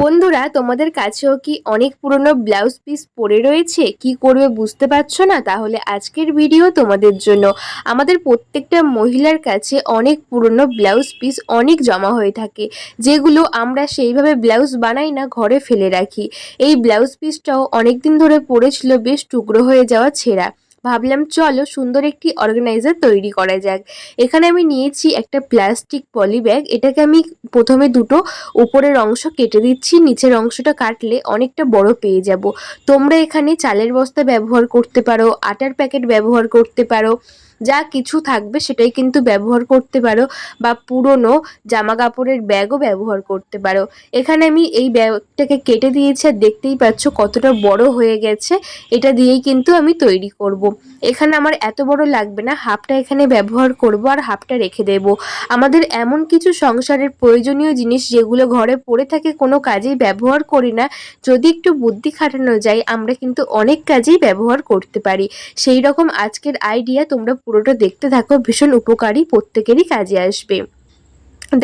বন্ধুরা, তোমাদের কাছেও কি অনেক পুরনো ব্লাউজ পিস পড়ে রয়েছে? কি করবে বুঝতে পারছ না? তাহলে আজকের ভিডিও তোমাদের জন্য। আমাদের প্রত্যেকটা মহিলার কাছে অনেক পুরনো ব্লাউজ পিস অনেক জমা হয়ে থাকে, যেগুলো আমরা সেইভাবে ব্লাউজ বানাই না, ঘরে ফেলে রাখি। এই ব্লাউজ পিসটাও অনেক দিন ধরে পড়েছিল, বেশ টুকরো হয়ে যাওয়া ছেঁড়া। ভাবলাম, চলো সুন্দর একটি অর্গানাইজার তৈরি করা যাক। এখানে আমি নিয়েছি একটা প্লাস্টিক পলি ব্যাগ এটাকে আমি প্রথমে দুটো উপরের অংশ কেটে দিচ্ছি। নিচের অংশটা কাটলে অনেকটা বড় পেয়ে যাব। তোমরা এখানে চালের বস্তা ব্যবহার করতে পারো, আটার প্যাকেট ব্যবহার করতে পারো। যা কিছু থাকবে সেটাই কিন্তু ব্যবহার করতে পারো বা পুরনো জামা কাপড়ের ব্যাগও ব্যবহার করতে পারো। এখানে আমি এই ব্যাগটাকে কেটে দিয়েছি আর দেখতেই পাচ্ছ কতটা বড় হয়ে গেছে। এটা দিয়েই কিন্তু আমি তৈরি করব। এখানে আমার এত বড় লাগবে না, হাফটা এখানে ব্যবহার করব আর হাফটা রেখে দেব। আমাদের এমন কিছু সংসারের প্রয়োজনীয় জিনিস যেগুলো ঘরে পড়ে থাকে কোনো কাজেই ব্যবহার করি না। যদি একটু বুদ্ধি খাটানো যায়, আমরা কিন্তু অনেক কাজেই ব্যবহার করতে পারি। সেই রকম আজকের আইডিয়া তোমরা পুরোটা দেখতে থাকো ভীষণ উপকারী প্রত্যেকেরই কাজে আসবে।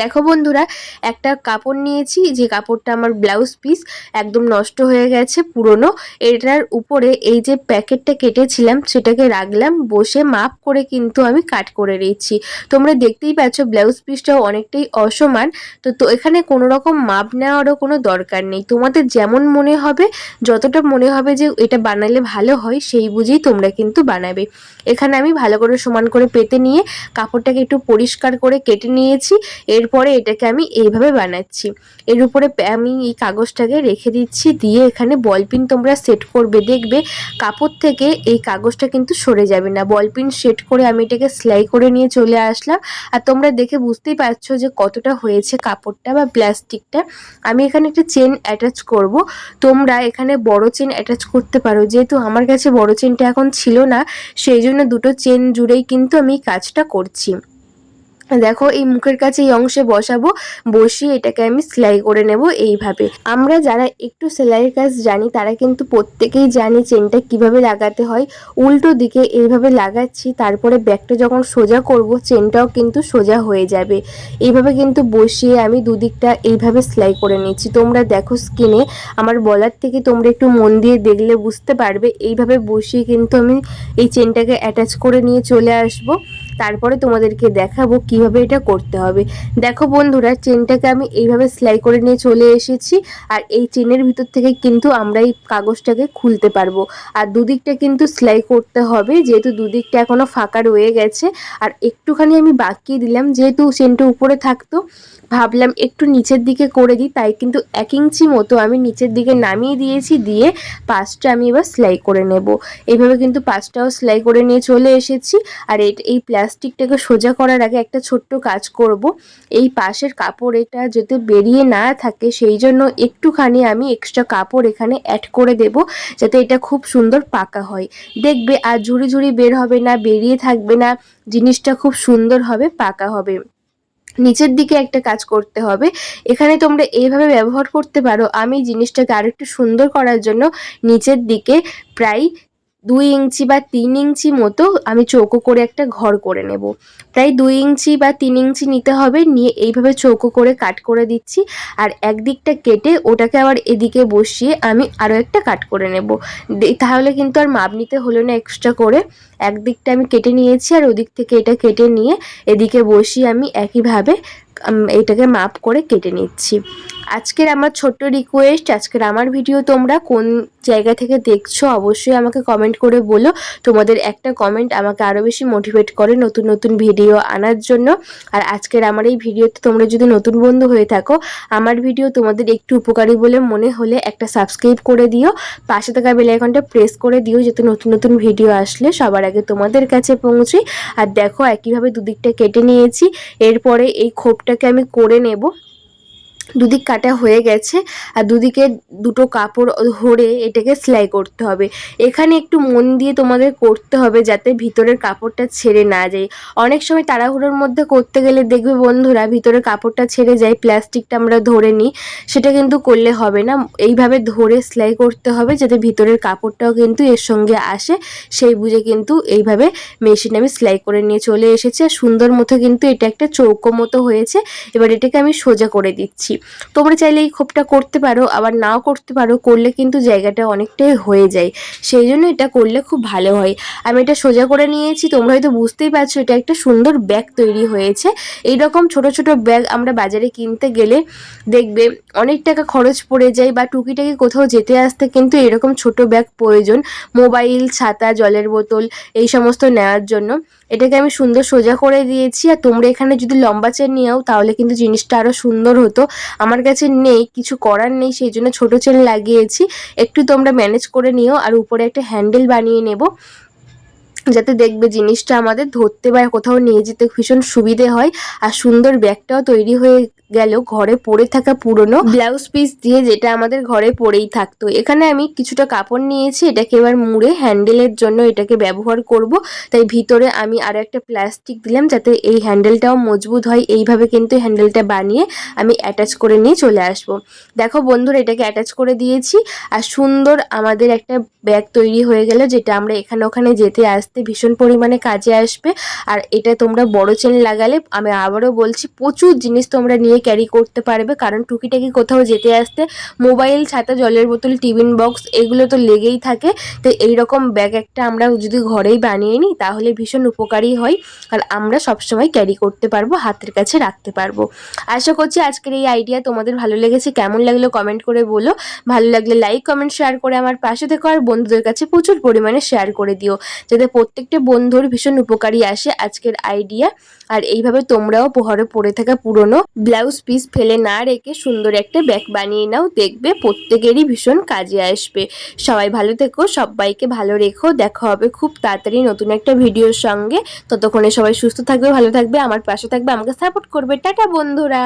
দেখো বন্ধুরা, একটা কাপড় নিয়েছি, যে কাপড়টা আমার ব্লাউজ পিস একদম নষ্ট হয়ে গেছে, পুরনো। এটার উপরে এই যে প্যাকেটটা কেটেছিলাম, সেটাকে রাখলাম, বসে মাপ করে কিন্তু আমি কাট করে নিচ্ছি। তোমরা দেখতেই পাচ্ছ ব্লাউজ পিসটাও অনেকটাই অসমান। তো তো এখানে কোনো রকম মাপ নেওয়ারও কোনো দরকার নেই। তোমাদের যেমন মনে হবে, যতটা মনে হবে যে এটা বানালে ভালো হয়, সেই বুঝেই তোমরা কিন্তু বানাবে। এখানে আমি ভালো করে সমান করে পেতে নিয়ে কাপড়টাকে একটু পরিষ্কার করে কেটে নিয়েছি। এরপরে এটাকে আমি এইভাবে বানাচ্ছি। এর উপরে আমি এই কাগজটাকে রেখে দিচ্ছি, দিয়ে এখানে বলপিন তোমরা সেট করবে। দেখবে কাপড় থেকে এই কাগজটা কিন্তু সরে যাবে না। বলপিন সেট করে আমি এটাকে সেলাই করে নিয়ে চলে আসলাম। আর তোমরা দেখে বুঝতেই পারছ যে কতটা হয়েছে কাপড়টা বা প্লাস্টিকটা। আমি এখানে একটা চেন অ্যাটাচ করব। তোমরা এখানে বড় চেন অ্যাটাচ করতে পারো। যেহেতু আমার কাছে বড় চেনটা এখন ছিল না, সেই জন্য দুটো চেন জুড়েই কিন্তু আমি কাজটা করছি। দেখো এই মুখের কাছে এই অংশে বসাবো, বসিয়ে এটাকে আমি সেলাই করে নেব এইভাবে। আমরা যারা একটু সেলাইয়ের কাজ জানি, তারা কিন্তু প্রত্যেকেই জানি চেনটা কীভাবে লাগাতে হয়। উল্টো দিকে এইভাবে লাগাচ্ছি, তারপরে ব্যাগটা যখন সোজা করব, চেনটাও কিন্তু সোজা হয়ে যাবে। এইভাবে কিন্তু বসিয়ে আমি দুদিকটা এইভাবে সেলাই করে নিচ্ছি। তোমরা দেখো স্কিনে, আমার বলার থেকে তোমরা একটু মন দিয়ে দেখলে বুঝতে পারবে। এইভাবে বসিয়ে কিন্তু আমি এই চেনটাকে অ্যাটাচ করে নিয়ে চলে আসব। তারপরে তোমাদেরকে দেখাবো কীভাবে এটা করতে হবে। দেখো বন্ধুরা, চেনটাকে আমি এইভাবে সেলাই করে নিয়ে চলে এসেছি আর এই চেনের ভিতর থেকে কিন্তু আমরা এই কাগজটাকে খুলতে পারব। আর দুদিকটা কিন্তু সেলাই করতে হবে, যেহেতু দুদিকটা এখনও ফাঁকা রয়ে গেছে। আর একটুখানি আমি বাকিয়ে দিলাম, যেহেতু চেনটা উপরে থাকতো ভাবলাম একটু নিচের দিকে করে দিই, তাই কিন্তু এক ইঞ্চি মতো আমি নিচের দিকে নামিয়ে দিয়েছি, দিয়ে পাঁচটা আমি এবার সেলাই করে নেব। এইভাবে কিন্তু পাঁচটাও সেলাই করে নিয়ে চলে এসেছি। আর এই প্লাস্টিকটাকে সোজা করার আগে একটা ছোট্ট কাজ করব। এই পাশের কাপড় এটা যাতে বেরিয়ে না থাকে, সেই জন্য একটুখানি আমি এক্সট্রা কাপড় এখানে অ্যাড করে দেব, যাতে এটা খুব সুন্দর পাকা হয়। দেখবে আর ঝুড়ি ঝুড়ি বের হবে না, বেরিয়ে থাকবে না, জিনিসটা খুব সুন্দর হবে, পাকা হবে। নিচের দিকে একটা কাজ করতে হবে। এখানে তোমরা এইভাবে ব্যবহার করতে পারো। আমি জিনিসটাকে আরেকটু সুন্দর করার জন্য নিচের দিকে প্রায় দুই ইঞ্চি বা তিন ইঞ্চি মতো আমি চৌকো করে একটা ঘর করে নেব। তাই দুই ইঞ্চি বা তিন ইঞ্চি নিতে হবে, নিয়ে এইভাবে চৌকো করে কাট করে দিচ্ছি। আর একদিকটা কেটে ওটাকে আবার এদিকে বসিয়ে আমি আরও একটা কাট করে নেব। তাহলে কিন্তু আর মাপ নিতে হলো না এক্সট্রা করে। একদিকটা আমি কেটে নিয়েছি আর ওদিক থেকে এটা কেটে নিয়ে এদিকে বসিয়ে আমি একইভাবে এটাকে মাপ করে কেটে নিচ্ছি। আজকের আমার ছোট্ট রিকোয়েস্ট আজকের আমার ভিডিও তোমরা কোন জায়গা থেকে দেখছ অবশ্যই আমাকে কমেন্ট করে বলো। তোমাদের একটা কমেন্ট আমাকে আরও বেশি মোটিভেট করে নতুন নতুন ভিডিও আনার জন্য। আর আজকের আমার এই ভিডিওতে তোমরা যদি নতুন বন্ধু হয়ে থাকো, আমার ভিডিও তোমাদের একটু উপকারী বলে মনে হলে একটা সাবস্ক্রাইব করে দিও। পাশে থাকা বেলাইকনটা প্রেস করে দিও যাতে নতুন নতুন ভিডিও আসলে সবার আগে তোমাদের কাছে পৌঁছে। আর দেখো একইভাবে দুদিকটা কেটে নিয়েছি। এরপরে এই খোপটাকে আমি করে নেব। দুদিক কাটা হয়ে গেছে আর দুদিকে দুটো কাপড় ধরে এটাকে সেলাই করতে হবে। এখানে একটু মন দিয়ে তোমাদের করতে হবে যাতে ভিতরের কাপড়টা ছেড়ে না যায়। অনেক সময় তাড়াহুড়োর মধ্যে করতে গেলে দেখবে বন্ধুরা ভিতরের কাপড়টা ছেড়ে যায়, প্লাস্টিকটা আমরা ধরে নিই, সেটা কিন্তু করলে হবে না। এইভাবে ধরে সেলাই করতে হবে যাতে ভিতরের কাপড়টাও কিন্তু এর সঙ্গে আসে। সেই বুঝে কিন্তু এইভাবে মেশিন আমি সেলাই করে নিয়ে চলে এসেছি। আর সুন্দর মতো কিন্তু এটা একটা চৌকো মতো হয়েছে। এবার এটাকে আমি সোজা করে দিচ্ছি। তোমরা চাইলে এই খোপটা করতে পারো, আবার নাও করতে পারো, করলে কিন্তু জায়গাটা অনেকটাই হয়ে যায়। সেই জন্য এটা করলে খুব ভালো হয়। আমি এটা সোজা করে নিয়েছি, তোমরা হয়তো বুঝতেই পারছ, এটা একটা সুন্দর ব্যাগ তৈরি হয়েছে। এই রকম ছোট ছোট ব্যাগ আমরা বাজারে কিনতে গেলে দেখবে অনেক টাকা খরচ পড়ে যায় বা টুকিটাকি কোথাও যেতে আসতে কিন্তু এরকম ছোট ব্যাগ প্রয়োজন। মোবাইল, ছাতা, জলের বোতল, এই সমস্ত নেওয়ার জন্য। এটাকে আমি সুন্দর সোজা করে দিয়েছি, আর তোমরা এখানে যদি লম্বা চেন নিয়েও তাহলে কিন্তু জিনিসটা আরও সুন্দর হতো। আমার কাছে নেই, কিছু করার নেই, সেই জন্য ছোটো চেন লাগিয়েছি। একটু তোমরা ম্যানেজ করে নিও আর উপরে একটা হ্যান্ডেল বানিয়ে নেব। যাতে দেখবে জিনিসটা আমাদের ধরতে বা কোথাও নিয়ে যেতে ভীষণ সুবিধে হয়। আর সুন্দর ব্যাগটাও তৈরি হয়ে গেল, ঘরে পরে থাকা পুরনো ব্লাউজ পিস দিয়ে যেটা আমাদের ঘরে পরেই থাকতো। এখানে আমি কিছুটা কাপড় নিয়েছি, এটাকে এবার মুড়ে হ্যান্ডেলের জন্য এটাকে ব্যবহার করব। তাই ভিতরে আমি আরও একটা প্লাস্টিক দিলাম যাতে এই হ্যান্ডেলটাও মজবুত হয়। এইভাবে কিন্তু হ্যান্ডেলটা বানিয়ে আমি অ্যাটাচ করে নিয়ে চলে আসব। দেখো বন্ধুরা, এটাকে অ্যাটাচ করে দিয়েছি। আর সুন্দর আমাদের একটা ব্যাগ তৈরি হয়ে গেল, যেটা আমরা এখানে ওখানে যেতে আসতে ভীষণ পরিমাণে কাজে আসবে। আর এটা তোমরা বড় চেন লাগালে, আমি আবারও বলছি, প্রচুর জিনিস তোমরা নিয়ে ক্যারি করতে পারবে। কারণ টুকিটাকি কোথাও যেতে আসতে মোবাইল ছাতা, জলের বোতল, টিফিন বক্স এগুলো তো লেগেই থাকে। তো এই রকম ব্যাগ একটা আমরা যদি ঘরেই বানিয়ে নিই, তাহলে ভীষণ উপকারী হয়। আর আমরা সবসময় ক্যারি করতে পারব, হাতের কাছে রাখতে পারব। আশা করছি আজকের এই আইডিয়া তোমাদের ভালো লেগেছে। কেমন লাগল কমেন্ট করে বলো। ভালো লাগলে লাইক কমেন্ট শেয়ার করে আমার পাশে থেকো। আর বন্ধুদের কাছে প্রচুর পরিমাণে শেয়ার করে দিও। যাতে প্রত্যেকটা বন্ধুর ভীষণ উপকারী আসে আজকের আইডিয়া আর এইভাবে তোমরাও ঘরে পড়ে থাকা পুরনো ব্লাউজ পিস ফেলে না রেখে সুন্দর একটা ব্যাগ বানিয়ে নাও। দেখবে প্রত্যেকেরই ভীষণ কাজে আসবে। সবাই ভালো থেকো, সবাইকে ভালো রেখো। দেখা হবে খুব তাড়াতাড়ি নতুন একটা ভিডিওর সঙ্গে। ততক্ষণে সবাই সুস্থ থাকবে, ভালো থাকবে, আমার পাশে থাকবে, আমাকে সাপোর্ট করবে। টাটা বন্ধুরা!